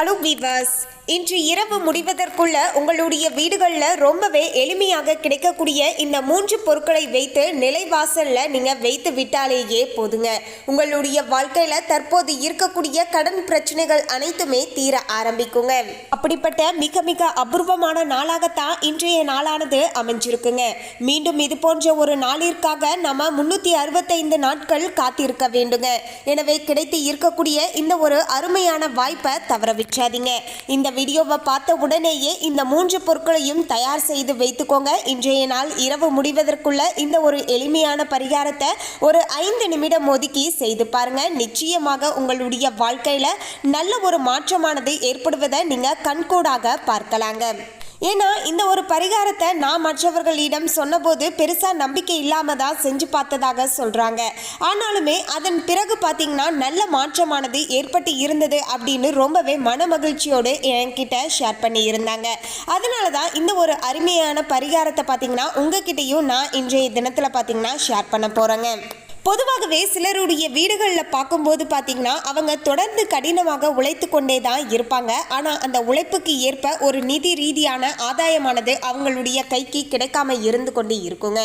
Allow viewers இன்று இரவு முடிவதற்குள்ள உங்களுடைய வீடுகளில் ரொம்பவே எளிமையாக கிடைக்கக்கூடிய இந்த மூன்று பொருட்களை வைத்து நிலைவாசலில் நீங்கள் வைத்து விட்டாலேயே போதுங்க. உங்களுடைய வாழ்க்கையில் தற்போது இருக்கக்கூடிய கடன் பிரச்சனைகள் அனைத்துமே தீர ஆரம்பிக்குங்க. அப்படிப்பட்ட மிக மிக அபூர்வமான நாளாகத்தான் இன்றைய நாளானது அமைஞ்சிருக்குங்க. மீண்டும் இது போன்ற ஒரு நாளிற்காக நம்ம முன்னூற்றி அறுபத்தைந்து நாட்கள் காத்திருக்க வேண்டுங்க. எனவே கிடைத்து இருக்கக்கூடிய இந்த ஒரு அருமையான வாய்ப்பை தவற விட்டுறாதீங்க இந்த வீடியோவை பார்த்த உடனேயே இந்த மூன்று பொருட்களையும் தயார் செய்து வைத்துக்கோங்க. இன்றைய நாள் இரவு முடிவதற்குள்ள இந்த ஒரு எளிமையான பரிகாரத்தை ஒரு ஐந்து நிமிடம் ஒதுக்கி செய்து பாருங்க. நிச்சயமாக உங்களுடைய வாழ்க்கையில நல்ல ஒரு மாற்றமானது ஏற்படுவதை நீங்க கண்கூடாக பார்க்கலாங்க. ஏன்னா இந்த ஒரு பரிகாரத்தை நான் மற்றவர்களிடம் சொன்னபோது பெருசாக நம்பிக்கை இல்லாமல் தான் செஞ்சு பார்த்ததாக சொல்கிறாங்க ஆனாலுமே அதன் பிறகு பார்த்திங்கன்னா நல்ல மாற்றமானது ஏற்பட்டு இருந்தது அப்படின்னு ரொம்பவே மன மகிழ்ச்சியோடு என்கிட்ட ஷேர் பண்ணி இருந்தாங்க அதனால தான் இந்த ஒரு அருமையான பரிகாரத்தை பார்த்திங்கன்னா உங்ககிட்டயும் நான் இன்றைய தினத்தில் பார்த்தீங்கன்னா ஷேர் பண்ண போகிறேங்க பொதுவாகவே சிலருடைய வீடுகளில் பார்க்கும்போது பார்த்திங்கன்னா அவங்க தொடர்ந்து கடினமாக உழைத்து கொண்டே தான் இருப்பாங்க. ஆனால் அந்த உழைப்புக்கு ஏற்ப ஒரு நிதி ரீதியான ஆதாயமானது அவங்களுடைய கைக்கு கிடைக்காம இருந்து கொண்டு இருக்குங்க.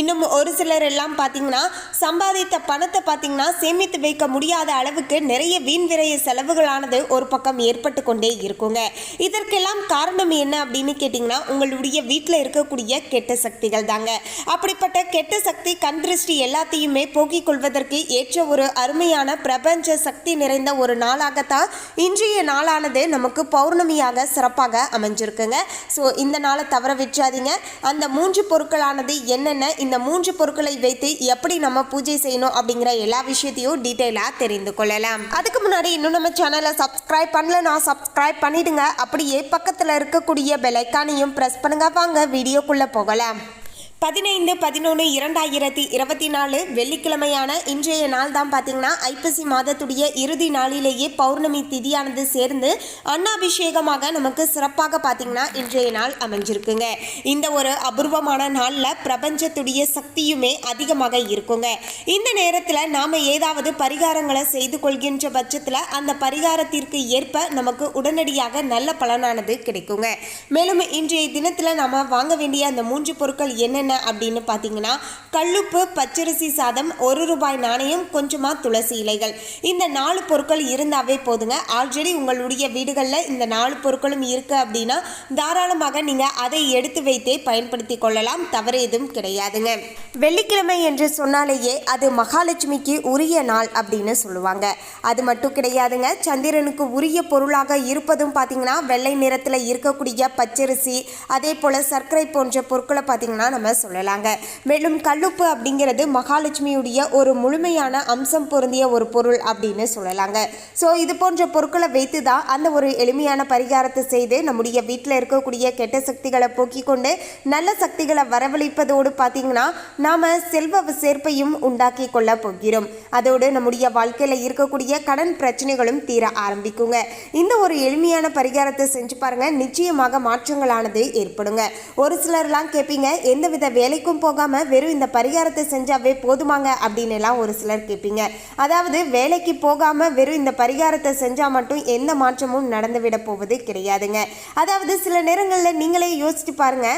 இன்னும் ஒரு சிலர் எல்லாம் பார்த்தீங்கன்னா சம்பாதித்த பணத்தை பார்த்தீங்கன்னா சேமித்து வைக்க முடியாத அளவுக்கு நிறைய வீண் விரைய செலவுகளானது ஒரு பக்கம் ஏற்பட்டு கொண்டே இருக்குங்க. இதற்கெல்லாம் காரணம் என்ன அப்படின்னு கேட்டிங்கன்னா உங்களுடைய வீட்டில் இருக்கக்கூடிய கெட்ட சக்திகள் தாங்க. அப்படிப்பட்ட கெட்ட சக்தி கண் திருஷ்டி எல்லாத்தையுமே போக்கிக் கொள்வதற்கு ஏற்ற ஒரு அருமையான பிரபஞ்ச சக்தி நிறைந்த ஒரு நாளாகத்தான் இன்றைய நாளானது நமக்கு பௌர்ணமியாக சிறப்பாக அமைஞ்சிருக்குங்க. ஸோ இந்த நாளை தவற விட்டுறாதீங்க. அந்த மூன்று பொருட்களானது என்னென்ன இந்த மூன்று பொருட்களை வைத்து எப்படி நம்ம பூஜை செய்யணும் அப்படிங்கிற எல்லா விஷயத்தையும் டீட்டெயிலாக தெரிந்து கொள்ளலாம். அதுக்கு முன்னாடி இன்னும் நம்ம சேனலை சப்ஸ்கிரைப் பண்ணலனா சப்ஸ்கிரைப் பண்ணிடுங்க. அப்படியே பக்கத்தில் இருக்கக்கூடிய பெலைக்கானையும் ப்ரெஸ் பண்ணுங்க. வாங்க வீடியோக்குள்ளே போகலாம். பதினைந்து பதினொன்று இரண்டாயிரத்தி இருபத்தி நாலு வெள்ளிக்கிழமையான இன்றைய நாள் தான் பார்த்தீங்கன்னா ஐப்பசி மாதத்துடைய இறுதி நாளிலேயே பௌர்ணமி திதியானது சேர்ந்து அன்னாபிஷேகமாக நமக்கு சிறப்பாக பார்த்தீங்கன்னா இன்றைய நாள் அமைஞ்சிருக்குங்க. இந்த ஒரு அபூர்வமான நாளில் பிரபஞ்சத்துடைய சக்தியுமே அதிகமாக இருக்குங்க. இந்த நேரத்தில் நாம் ஏதாவது பரிகாரங்களை செய்து கொள்கின்ற பட்சத்தில் அந்த பரிகாரத்திற்கு ஏற்ப நமக்கு உடனடியாக நல்ல பலனானது கிடைக்குங்க. மேலும் இன்றைய தினத்தில் நாம் வாங்க வேண்டிய அந்த மூன்று பொருட்கள் என்னென்ன என்னென்ன அப்படின்னு பார்த்தீங்கன்னா கல்லுப்பு பச்சரிசி சாதம் ஒரு ரூபாய் நாணயம் கொஞ்சமாக துளசி இலைகள். இந்த நாலு பொருட்கள் இருந்தாவே போதுங்க. ஆல்ரெடி உங்களுடைய வீடுகளில் இந்த நாலு பொருட்களும் இருக்குது அப்படின்னா தாராளமாக நீங்கள் அதை எடுத்து வைத்தே பயன்படுத்தி கொள்ளலாம். தவறு எதுவும் கிடையாதுங்க. வெள்ளிக்கிழமை என்று சொன்னாலேயே அது மகாலட்சுமிக்கு உரிய நாள் அப்படின்னு சொல்லுவாங்க. அது மட்டும் கிடையாதுங்க. சந்திரனுக்கு உரிய பொருளாக இருப்பதும் பார்த்தீங்கன்னா வெள்ளை நிறத்தில் இருக்கக்கூடிய பச்சரிசி அதே போல் சர்க்கரை போன்ற பொருட்களை பார்த்தீங்கன்னா நம்ம சொல்லலாங்க. மேலும் கல்லுப்பு அப்படிங்கிறது மகாலட்சுமியுடைய ஒரு முழுமையான அம்சம் பொருந்திய ஒரு பொருள் அப்படின்னு சொல்லலாங்க. ஸோ இது போன்ற பொருட்களை வைத்து தான் அந்த ஒரு எளிமையான பரிகாரத்தை செய்து நம்முடைய வீட்டில் இருக்கக்கூடிய கெட்ட சக்திகளை போக்கிக் கொண்டு நல்ல சக்திகளை வரவழைப்பதோடு பார்த்தீங்கன்னா நாம் செல்வ சேர்ப்பையும் உண்டாக்கி கொள்ள போகிறோம். அதோடு நம்முடைய வாழ்க்கையில் இருக்கக்கூடிய கடன் பிரச்சனைகளும் தீர ஆரம்பிக்குங்க. இந்த ஒரு எளிமையான பரிகாரத்தை செஞ்சு பாருங்க. நிச்சயமாக மாற்றங்களானது ஏற்படுங்க. ஒரு சிலர்லாம் கேட்பீங்க எந்தவித வேலைக்கும் போகாமல் வெறும் இந்த பரிகாரத்தை செஞ்சாவே போதுமாங்க அப்படின்னு எல்லாம் ஒரு சிலர் கேட்பீங்க. அதாவது வேலைக்கு போகாமல் வெறும் இந்த பரிகாரத்தை செஞ்சால் மட்டும் எந்த மாற்றமும் நடந்துவிட போவது கிடையாதுங்க. அதாவது சில நேரங்களில் நீங்களே யோசிச்சு பாருங்க.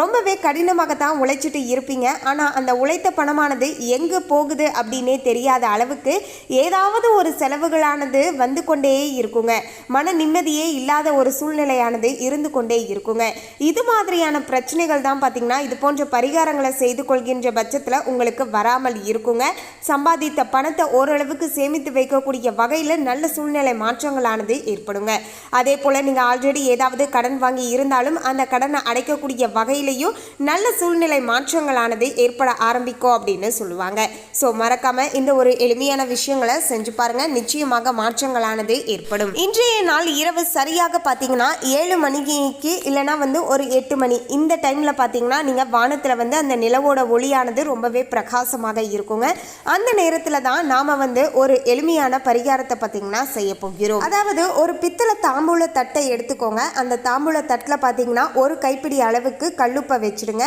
ரொம்பவே கடினமாக தான் உழைச்சிட்டு இருப்பீங்க. ஆனால் அந்த உழைத்த பணமானது எங்கே போகுது அப்படின்னே தெரியாத அளவுக்கு ஏதாவது ஒரு செலவுகளானது வந்து கொண்டே இருக்குங்க. மன நிம்மதியே இல்லாத ஒரு சூழ்நிலையானது இருந்து கொண்டே இருக்குங்க. இது மாதிரியான பிரச்சனைகள் தான் பார்த்தீங்கன்னா இது போன்ற பரிகாரங்களை செய்து கொள்கின்ற பட்சத்தில் உங்களுக்கு வராமல் இருக்குங்க. சம்பாதித்த பணத்தை ஓரளவுக்கு சேமித்து வைக்கக்கூடிய வகையில் நல்ல சூழ்நிலை மாற்றங்களானது ஏற்படுங்க. அதே போல் நீங்கள் ஆல்ரெடி ஏதாவது கடன் வாங்கி இருந்தாலும் அந்த கடனை அடைக்கக்கூடிய வகையிலையும் நல்ல சூழ்நிலை மாற்றங்களானது ஏற்பட ஆரம்பிக்கும் அப்படின்னு சொல்லுவாங்க. ஸோ மறக்காம இந்த ஒரு எளிமையான விஷயங்களை செஞ்சு பாருங்க. நிச்சயமாக மாற்றங்களானது ஏற்படும். இன்றைய நாள் இரவு சரியாக பார்த்தீங்கன்னா ஏழு மணிக்கு இல்லைனா வந்து ஒரு எட்டு மணி. இந்த டைமில் பார்த்தீங்கன்னா நீங்கள் வானத்தில் நேரத்தில் வந்து அந்த நிலவோட ஒளியானது ரொம்பவே பிரகாசமாக இருக்குங்க. அந்த நேரத்தில் தான் நாம் வந்து ஒரு எளிமையான பரிகாரத்தை பார்த்திங்கன்னா செய்ய போகிறோம். அதாவது ஒரு பித்தளை தாம்பூல தட்டை எடுத்துக்கோங்க. அந்த தாம்பூல தட்டில் பார்த்தீங்கன்னா ஒரு கைப்பிடி அளவுக்கு கல்லுப்பை வச்சுடுங்க.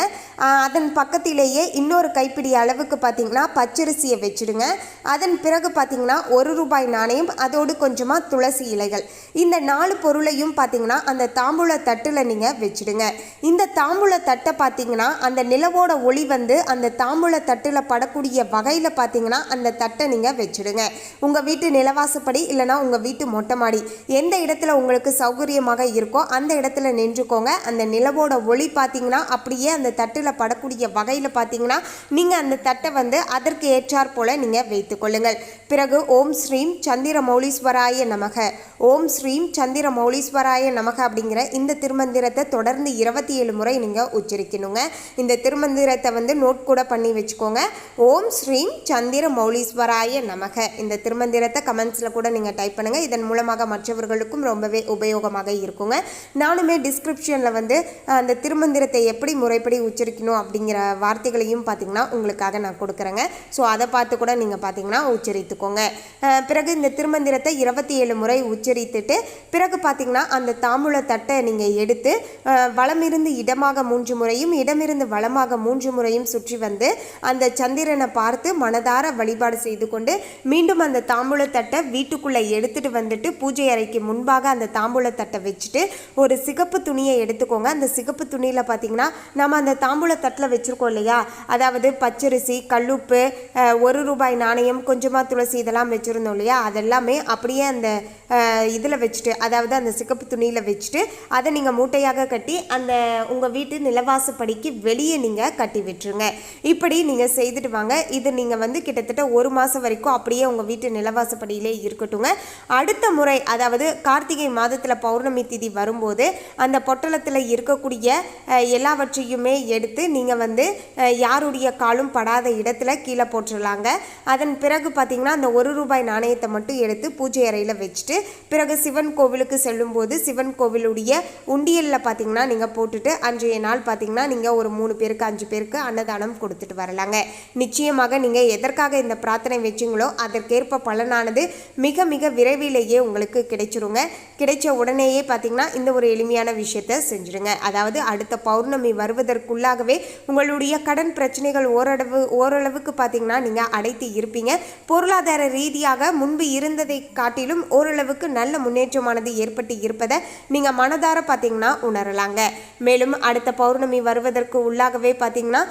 அதன் பக்கத்திலேயே இன்னொரு கைப்பிடி அளவுக்கு பார்த்தீங்கன்னா பச்சரிசியை வச்சுடுங்க. அதன் பிறகு பார்த்தீங்கன்னா ஒரு ரூபாய் நாணயம் அதோடு கொஞ்சமாக துளசி இலைகள். இந்த நாலு பொருளையும் பார்த்தீங்கன்னா அந்த தாம்பூல தட்டில் நீங்கள் வச்சுடுங்க. இந்த தாம்பூல தட்டை பார்த்தீங்கன்னா அந்த நிலவோட ஒளி வந்து அந்த தாம்பூல தட்டில் படக்கூடிய வகையில் பார்த்தீங்கன்னா அந்த தட்டை நீங்கள் வச்சுடுங்க. உங்கள் வீட்டு நிலவாசப்படி இல்லைனா உங்கள் வீட்டு மொட்டை மாடி. எந்த இடத்துல உங்களுக்கு சௌகரியமாக இருக்கோ அந்த இடத்துல நின்றுக்கோங்க. அந்த நிலவோட ஒளி பார்த்தீங்கன்னா அப்படியே அந்த தட்டில் படக்கூடிய வகையில் பார்த்தீங்கன்னா நீங்கள் அந்த தட்டை வந்து அதற்கு ஏற்றாற் போல் நீங்கள் வைத்துக்கொள்ளுங்கள் பிறகு ஓம் ஸ்ரீம் சந்திர மௌலீஸ்வராய நமக. ஓம் ஸ்ரீம் சந்திர மௌலீஸ்வராய நமக அப்படிங்கிற இந்த திருமந்திரத்தை தொடர்ந்து இருபத்தி ஏழு முறை நீங்கள் உச்சரிக்கணுங்க. இந்த திருமந்திரத்தை வந்து நோட் கூட பண்ணி வச்சுக்கோங்க. ஓம் ஸ்ரீம் சந்திர மௌலீஸ்வராய நமக. இந்த திருமந்திரத்தை கமெண்ட்ஸில் கூட நீங்கள் டைப் பண்ணுங்கள் இதன் மூலமாக மற்றவர்களுக்கும் ரொம்பவே உபயோகமாக இருக்குங்க. நானுமே டிஸ்கிரிப்ஷனில் வந்து அந்த திருமந்திரத்தை எப்படி முறைப்படி உச்சரிக்கணும் அப்படிங்கிற வார்த்தைகளையும் பார்த்தீங்கன்னா உங்களுக்காக நான் கொடுக்குறேங்க. ஸோ அதை பார்த்து கூட நீங்கள் பார்த்தீங்கன்னா உச்சரித்துக்கோங்க. பிறகு இந்த திருமந்திரத்தை இருபத்தி ஏழு முறை உச்சரித்துட்டு பிறகு பார்த்தீங்கன்னா அந்த தாம்பூல தட்டை நீங்கள் எடுத்து வளமிருந்து இடமாக மூன்று முறையும் இடமிருந்து வளமாக மூன்று முறையும் சுற்றி வந்து அந்த சந்திரனை பார்த்து மனதார வழிபாடு செய்து கொண்டு மீண்டும் அந்த தாம்பூலத்தட்டை வீட்டுக்குள்ளே எடுத்துட்டு வந்துட்டு பூஜை அறைக்கு முன்பாக அந்த தாம்பூலத்தட்டை வச்சுட்டு ஒரு சிகப்பு துணியை எடுத்துக்கோங்க. அந்த சிகப்பு துணியில் பார்த்தீங்கன்னா நம்ம அந்த தாம்பூல தட்டில் வச்சுருக்கோம் இல்லையா? அதாவது பச்சரிசி கல்லுப்பு ஒரு ரூபாய் நாணயம் கொஞ்சமாக துளசி இதெல்லாம் வச்சுருந்தோம் இல்லையா? அதெல்லாமே அப்படியே அந்த இதில் வச்சுட்டு அதாவது அந்த சிகப்பு துணியில் வச்சுட்டு அதை நீங்கள் மூட்டையாக கட்டி அந்த உங்கள் வீட்டு நிலவாசப்படிக்கு வெளியே நீங்கள் கட்டி விட்டுருங்க. இப்படி நீங்கள் செய்துட்டு வாங்க. இது நீங்கள் வந்து கிட்டத்தட்ட ஒரு மாதம் வரைக்கும் அப்படியே உங்கள் வீட்டு நிலவாசப்படியிலே இருக்கட்டுங்க. அடுத்த முறை அதாவது கார்த்திகை மாதத்தில் பௌர்ணமி திதி வரும்போது அந்த பொட்டலத்தில் இருக்கக்கூடிய எல்லாவற்றையுமே எடுத்து நீங்கள் வந்து யாருடைய காலும் படாத இடத்துல கீழே போட்டுடலாங்க அதன் பிறகு பார்த்திங்கன்னா அந்த ஒரு ரூபாய் நாணயத்தை மட்டும் எடுத்து பூஜை அறையில் வச்சுட்டு பிறகு சிவன் கோவிலுக்கு செல்லும்போது சிவன் கோவிலுடைய உண்டியலில் பார்த்திங்கன்னா நீங்கள் போட்டுட்டு அன்றைய நாள் பார்த்திங்கன்னா நீங்கள் ஒரு மூணு பேருக்கு அஞ்சு பேருக்கு அன்னதானம் கொடுத்துட்டு வரலாங்க. நிச்சயமாக நீங்கள் எதற்காக இந்த பிரார்த்தனை வச்சிங்களோ அதற்கேற்ப பலனானது மிக மிக விரைவிலேயே உங்களுக்கு கிடைச்சிருங்க. கிடைச்ச உடனேயே பார்த்தீங்கன்னா இந்த ஒரு எளிமையான விஷயத்தை செஞ்சுருங்க. அதாவது அடுத்த பௌர்ணமி வருவதற்குள்ளாகவே உங்களுடைய கடன் பிரச்சனைகள் ஓரளவு ஓரளவுக்கு பார்த்தீங்கன்னா நீங்கள் அடைத்து இருப்பீங்க. பொருளாதார ரீதியாக முன்பு இருந்ததை காட்டிலும் ஓரளவுக்கு நல்ல முன்னேற்றமானது ஏற்பட்டு இருப்பதை நீங்கள் மனதார பார்த்தீங்கன்னா உணரலாங்க. மேலும் அடுத்த பௌர்ணமி வருவதற்கு உள்ளாக உள்ளாகவே பார்த்தீங்கன்னா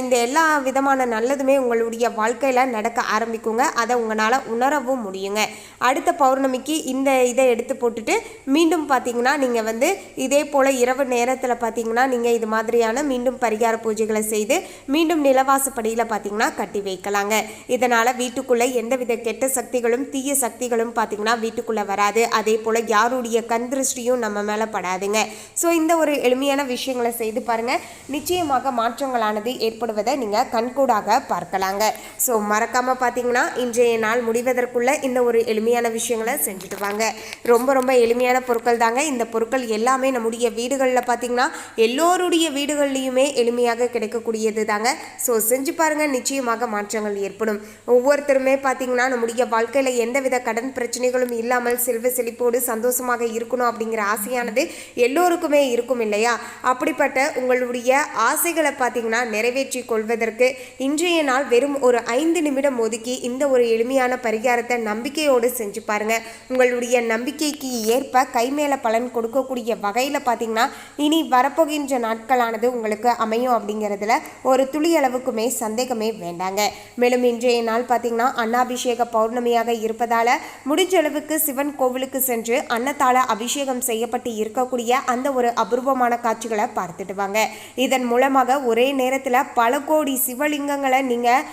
இந்த எல்லா விதமான நல்லதுமே உங்களுடைய வாழ்க்கையில் நடக்க ஆரம்பிக்குங்க. அதை உங்களால் உணரவும் முடியுங்க. அடுத்த பௌர்ணமிக்கு இந்த இதை எடுத்து போட்டுட்டு மீண்டும் பார்த்தீங்கன்னா நீங்கள் வந்து இதே போல் இரவு நேரத்தில் பார்த்தீங்கன்னா நீங்கள் இது மாதிரியான மீண்டும் பரிகார பூஜைகளை செய்து மீண்டும் நிலவாசப்படியில் பார்த்தீங்கன்னா கட்டி வைக்கலாங்க. இதனால் வீட்டுக்குள்ளே எந்தவித கெட்ட சக்திகளும் தீய சக்திகளும் பார்த்தீங்கன்னா வீட்டுக்குள்ளே வராது. அதே போல் யாருடைய கந்திருஷ்டியும் நம்ம மேலே படாதுங்க. ஸோ இந்த ஒரு எளிமையான விஷயங்களை செய்து பாருங்கள் நிச்சயமாக மாற்றங்களானது ஏற்படுவதை நீங்கள் கண்கூடாக பார்க்கலாங்க. ஸோ மறக்காமல் பார்த்தீங்கன்னா இன்றைய நாள் முடிவதற்குள்ள இந்த ஒரு எளிமையான விஷயங்களை செஞ்சுட்டு வாங்க. ரொம்ப ரொம்ப எளிமையான பொருட்கள் தாங்க. இந்த பொருட்கள் எல்லாமே நம்முடைய வீடுகளில் பார்த்தீங்கன்னா எல்லோருடைய வீடுகள்லையுமே எளிமையாக கிடைக்கக்கூடியது தாங்க. ஸோ செஞ்சு பாருங்க நிச்சயமாக மாற்றங்கள் ஏற்படும். ஒவ்வொருத்தருமே பார்த்தீங்கன்னா நம்முடைய வாழ்க்கையில் எந்தவித கடன் பிரச்சனைகளும் இல்லாமல் செல்வ செழிப்போடு சந்தோஷமாக இருக்கணும் அப்படிங்கிற ஆசையானது எல்லோருக்குமே இருக்கும் இல்லையா? அப்படிப்பட்ட உங்களுடைய ஆசைகள் பார்த்தீங்கன்னா நிறைவேற்றி கொள்வதற்கு இன்றைய நாள் வெறும் ஒரு ஐந்து நிமிடம் ஒதுக்கி இந்த ஒரு எளிமையான பரிகாரத்தை நம்பிக்கையோடு செஞ்சு பாருங்க. உங்களுடைய நம்பிக்கைக்கு ஏற்ப கைமேல பலன் கொடுக்கக்கூடிய வகையில் பார்த்தீங்கன்னா இனி வரப்போகின்ற நாட்களானது உங்களுக்கு அமையும் அப்படிங்கிறதுல ஒரு துளி அளவுக்குமே சந்தேகமே வேண்டாங்க. மேலும் இன்றைய நாள் பார்த்தீங்கன்னா அன்னாபிஷேக பௌர்ணமியாக இருப்பதால முடிஞ்ச அளவுக்கு சிவன் கோவிலுக்கு சென்று அன்னத்தால அபிஷேகம் செய்யப்பட்டு இருக்கக்கூடிய அந்த ஒரு அபூர்வமான காட்சிகளை பார்த்துட்டு வாங்க. இதன் மூலமாக ஒரே நேரத்தில் பல கோடி சிவலிங்கங்களை நீங்கள்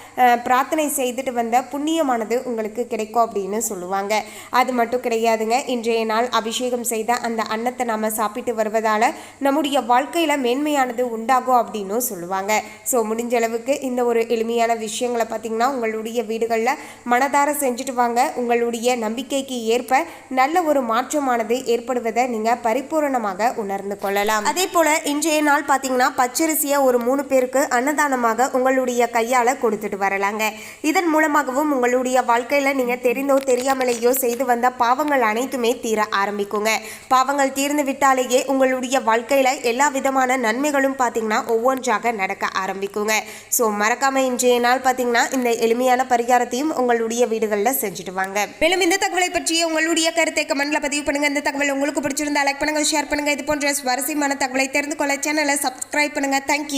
பிரார்த்தனை செய்துட்டு வந்த புண்ணியமானது உங்களுக்கு கிடைக்கும் அப்படின்னு சொல்லுவாங்க. அது மட்டும் கிடையாதுங்க. இன்றைய நாள் அபிஷேகம் செய்த அந்த அன்னத்தை நாம் சாப்பிட்டு வருவதால் நம்முடைய வாழ்க்கையில் மேன்மையானது உண்டாகும் அப்படின்னு சொல்லுவாங்க. ஸோ முடிஞ்ச அளவுக்கு இந்த ஒரு எளிமையான விஷயங்களை பார்த்தீங்கன்னா உங்களுடைய வீடுகளில் மனதார செஞ்சுட்டு வாங்க. உங்களுடைய நம்பிக்கைக்கு ஏற்ப நல்ல ஒரு மாற்றமானது ஏற்படுவதை நீங்கள் பரிபூரணமாக உணர்ந்து கொள்ளலாம். அதே போல் இன்றைய நாள் பார்த்தீங்கன்னா பச்சரிசியை ஒரு மூணு பேருக்கு அன்னதானமாக உங்களுடைய கையால் கொடுத்துட்டு வரலாங்க. இதன் மூலமாகவும் உங்களுடைய வாழ்க்கையில் நீங்கள் தெரிந்தோ தெரியாமலேயோ செய்து வந்த பாவங்கள் அனைத்துமே தீர ஆரம்பிக்குங்க. பாவங்கள் தீர்ந்து விட்டாலேயே உங்களுடைய வாழ்க்கையில் எல்லா விதமான நன்மைகளும் பார்த்தீங்கன்னா ஒவ்வொன்றாக நடக்க ஆரம்பிக்குங்க. ஸோ மறக்காம இன்றைய நாள் பார்த்தீங்கன்னா இந்த எளிமையான பரிகாரத்தையும் உங்களுடைய வீடுகளில் செஞ்சுட்டு வாங்க. மேலும் இந்த தகவலை பற்றிய உங்களுடைய கருத்தை கமெண்ட்ல பதிவு பண்ணுங்க. இந்த தகவல் உங்களுக்கு பிடிச்சிருந்தா லைக் பண்ணுங்க ஷேர் பண்ணுங்க. இது போன்ற சுவாரஸ்யமான தகவலை தெரிந்து கொள்ள சேனலை சப்ஸ்கிரைப் பண்ணுங்க. தேங்க்யூ